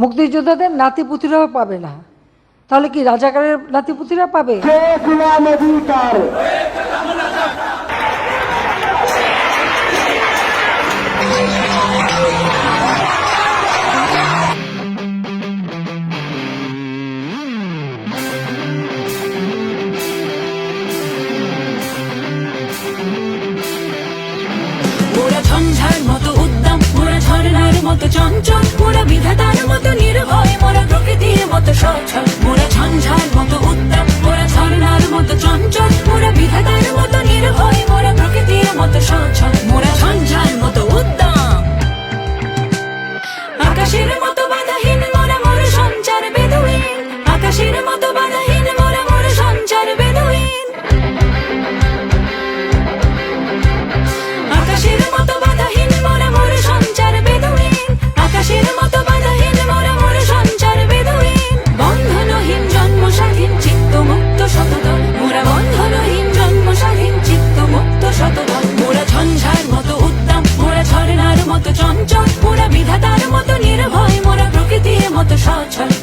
মুক্তিযোদ্ধাদের নাতিপুতিরাও পাবে না। তাহলে কি রাজাকারের নাতিপুতিরা পাবে? মতো উদ্যম মতো চঞ্চল। বিধাতার মতো নির্ভয় মোরা touch, touch.